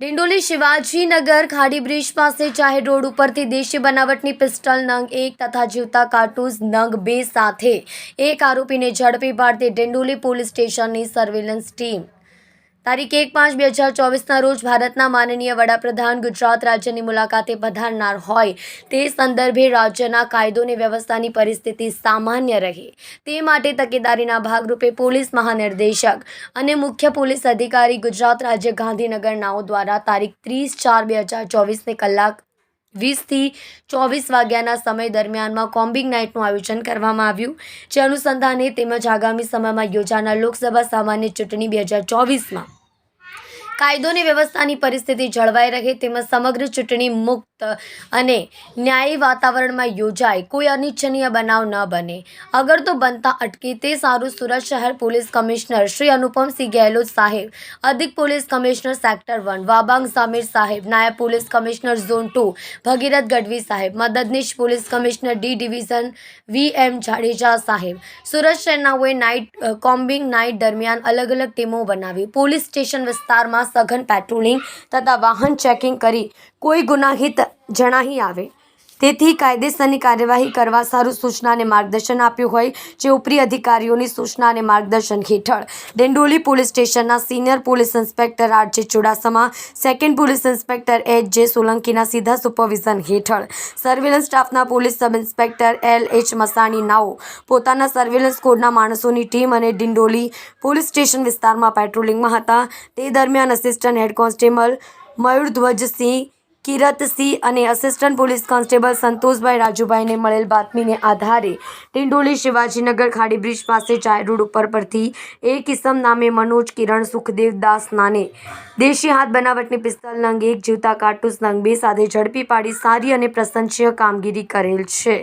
ડિંડોલી શિવાજીનગર ખાડી બ્રિજ પાસે જાહેર રોડ ઉપરથી દેશી બનાવટની પિસ્ટલ નંગ એક તથા જીવતા કાર્ટૂઝ નંગ બે સાથે. એક આરોપીને ઝડપી પાડતી ડિંડોલી પોલીસ સ્ટેશનની સર્વેલન્સ ટીમ. તારીખ એક પાંચ બે હજાર ચોવીસના રોજ ભારતના માનનીય વડાપ્રધાન ગુજરાત રાજ્યની મુલાકાતે પધારનાર હોય તે સંદર્ભે રાજ્યના કાયદો અને વ્યવસ્થાની પરિસ્થિતિ સામાન્ય રહે. તે માટે તકેદારીના ભાગરૂપે પોલીસ મહાનિર્દેશક અને મુખ્ય પોલીસ અધિકારી ગુજરાત રાજ્ય ગાંધીનગરનાઓ દ્વારા તારીખ ત્રીસ ચાર બે હજાર ચોવીસને કલાક વીસથી ચોવીસ વાગ્યાના સમય દરમિયાનમાં કોમ્બિંગ નાઇટનું આયોજન કરવામાં આવ્યું, જે અનુસંધાને તેમજ આગામી સમયમાં યોજાનાર લોકસભા સામાન્ય ચૂંટણી બે હજાર ચોવીસમાં કાયદો અને વ્યવસ્થાની પરિસ્થિતિ જળવાઈ રહે તેમજ સમગ્ર ચૂંટણી મુક્ત અને ન્યાયી વાતાવરણમાં યોજાય, કોઈ અનિચ્છનીય બનાવ ન બને. અગર તો બનતા અટકે તે સારું. સુરત શહેર પોલીસ કમિશનર શ્રી અનુપમસિંહ ગેહલોત સાહેબ, અધિક police commissioner sector one, Wabang Jamir સાહેબ, નાયબ police commissioner zone two, Bhagirath Gadhvi સાહેબ, મદદનીશ police commissioner D division V M Jadeja સાહેબ. સુરત શહેરનાઓએ નાઇટ કોમ્બિંગ નાઇટ દરમિયાન અલગ અલગ ટીમો બનાવી. પોલીસ સ્ટેશન વિસ્તારમાં સઘન પેટ્રોલિંગ તથા વાહન ચેકિંગ કરી. કોઈ ગુનાહિત જણાઈ આવે. તેથી કાયદેસરની કાર્યવાહી કરવા સારું સૂચના અને માર્ગદર્શન આપ્યું હોય જે ઉપરી અધિકારીઓની સૂચના અને માર્ગદર્શન હેઠળ. ડેન્ડોલી પોલીસ સ્ટેશનના senior police inspector R J Chudasama, second police inspector H J સોલંકીના સીધા સુપરવિઝન હેઠળ. સર્વેલન્સ સ્ટાફના police sub inspector L H Masani નાઓ. પોતાના સર્વેલન્સ કોડના માણસોની ટીમ અને ડિંડોલી પોલીસ સ્ટેશન વિસ્તારમાં પેટ્રોલિંગમાં હતા. તે દરમિયાન assistant head constable Mayurdhwajsinh Kiratsinh અને અસિસ્ટન્ટ પોલીસ કોન્સ્ટેબલ સંતોષભાઈ રાજુભાઈને મળેલ બાતમીને આધારે ટિંડોલી શિવાજીનગર ખાડી બ્રિજ પાસે જાહેર રોડ ઉપર પરથી એક કિસમ નામે મનોજ કિરણ, સુખદેવ દાસ નાને દેશી હાથ બનાવટની પિસ્તલ નંગ એક, જીવતા કાર્ટૂસ નંગ બે સાથે ઝડપી પાડી સારી અને પ્રશંસનીય કામગીરી કરેલ છે.